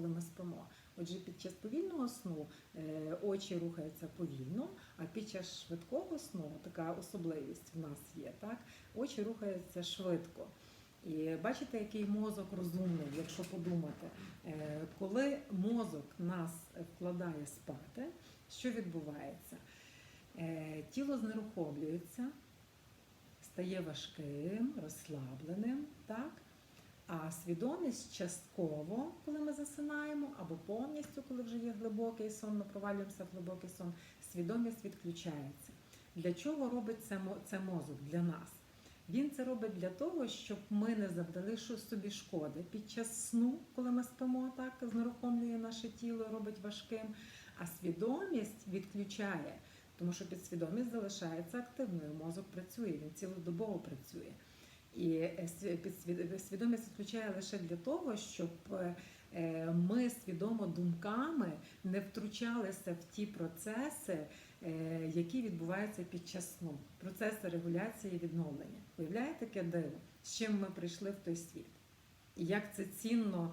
коли ми спимо. Отже, під час повільного сну е, очі рухаються повільно, а під час швидкого сну така особливість в нас є. Так? Очі рухаються швидко. І бачите, який мозок розумний, якщо подумати, Е, коли мозок нас вкладає спати, що відбувається? Е, Тіло знерухомлюється, стає важким, розслабленим, свідомість частково, коли ми засинаємо, або повністю, коли вже є глибокий сон, ми провалюємося в глибокий сон, свідомість відключається. Для чого робить це, це мозок для нас? Він це робить для того, щоб ми не завдали собі шкоди під час сну, коли ми спимо, так знерухомлює наше тіло, робить важким. А свідомість відключає, тому що підсвідомість залишається активною. Мозок працює, він цілодобово працює. І е, сві- свідомість відключає лише для того, щоб е, е, ми свідомо думками не втручалися в ті процеси, е, які відбуваються під час сну. Процеси регуляції і відновлення. Уявляєте таке диво, з чим ми прийшли в той світ? І як це цінно